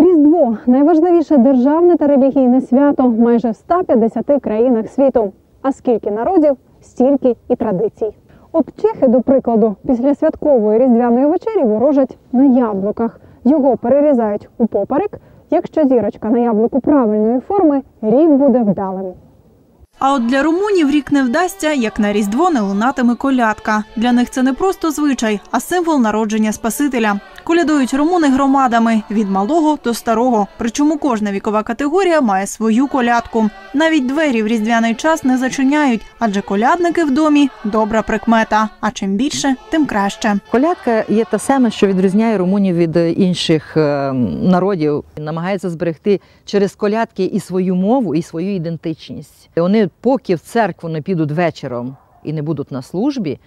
Різдво найважливіше державне та релігійне свято майже в 150 країнах світу. А скільки народів, стільки і традицій. От чехи, до прикладу, після святкової різдвяної вечері ворожать на яблуках. Його перерізають у поперек. Якщо зірочка на яблуку правильної форми, рік буде вдалим. А от для румунів рік не вдасться, як на Різдво не лунатиме колядка. Для них це не просто звичай, а символ народження Спасителя. Колядують румуни громадами від малого до старого. Причому кожна вікова категорія має свою колядку. Навіть двері в різдвяний час не зачиняють, адже колядники в домі добра прикмета. А чим більше, тим краще. Колядка є те саме, що відрізняє румунів від е, інших е, народів. Намагається зберегти через колядки і свою мову, і свою ідентичність. Вони, поки в церкву не підуть вечором і не будуть на службі,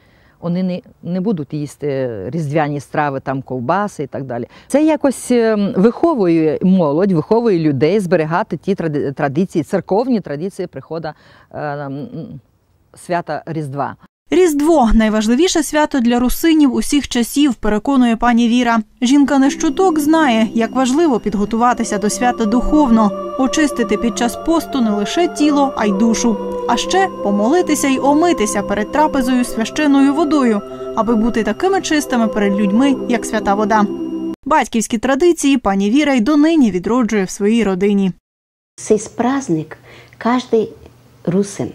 вони не, не будуть їсти різдвяні страви, там ковбаси і так далі. Це якось е, виховує молодь, виховує людей зберігати ті тради- традиції, церковні традиції приходу е, свята Різдва. Різдво найважливіше свято для русинів усіх часів, переконує пані Віра. Жінка не щуток знає, як важливо підготуватися до свята духовно, очистити під час посту не лише тіло, а й душу. А ще помолитися й омитися перед трапезою священною водою, аби бути такими чистими перед людьми, як свята вода. Батьківські традиції пані Віра й донині відроджує в своїй родині. Цей праздник кожен русин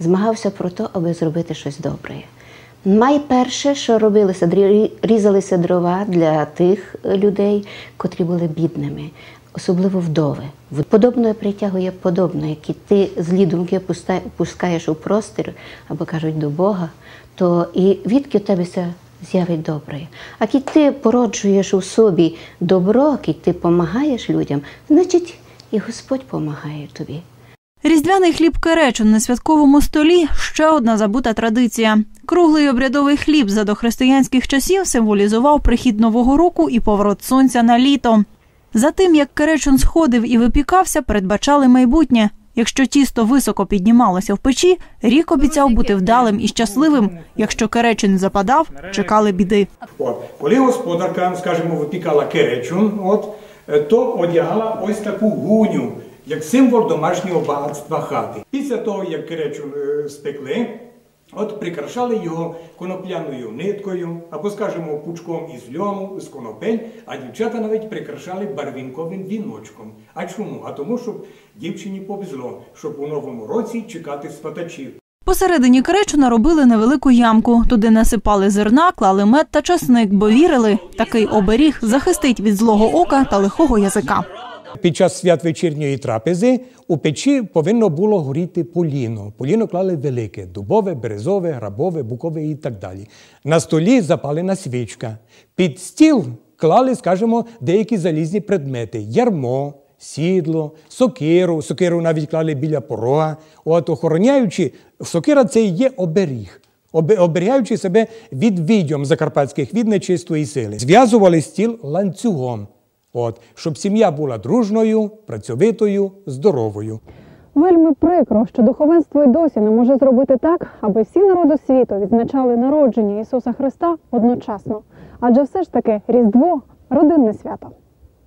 змагався про те, аби зробити щось добре. Найперше, що робилося, різалися дрова для тих людей, котрі були бідними, особливо вдови. Подобне притягує подобне, які ти злі думки пускаєш у простір або кажуть до Бога, то і відки в тебе з'явить добре. А коли ти породжуєш у собі добро, коли ти допомагаєш людям, значить і Господь допомагає тобі. Різдвяний хліб керечун на святковому столі ще одна забута традиція. Круглий обрядовий хліб за дохристиянських часів символізував прихід нового року і поворот сонця на літо. За тим, як керечун сходив і випікався, передбачали майбутнє. Якщо тісто високо піднімалося в печі, рік обіцяв бути вдалим і щасливим. Якщо керечин западав, чекали біди. От. Коли господарка, скажімо, випікала керечун, от, е, то одягала ось таку гуню, як символ домашнього багатства хати. Після того, як керечун е, спекли, от прикрашали його конопляною ниткою, або, скажімо, пучком із льону, з конопель, а дівчата навіть прикрашали барвінковим віночком. А чому? А тому, щоб дівчині повезло, щоб у новому році чекати сватачів. Посередині керечуна робили невелику ямку. Туди насипали зерна, клали мед та часник, бо вірили, такий оберіг захистить від злого ока та лихого язика. Під час святвечірньої трапези у печі повинно було горіти поліно. Поліно клали велике дубове, березове, грабове, букове і так далі. На столі запалена свічка. Під стіл клали, скажімо, деякі залізні предмети: ярмо, сідло, сокиру. Сокиру навіть клали біля порога. От охороняючи, сокира це і є оберіг. Оберігаючи себе від відьом закарпатських від нечистої сили, зв'язували стіл ланцюгом. От, щоб сім'я була дружною, працьовитою, здоровою. Вельми прикро, що духовенство й досі не може зробити так, аби всі народи світу відзначали народження Ісуса Христа одночасно. Адже все ж таки Різдво родинне свято.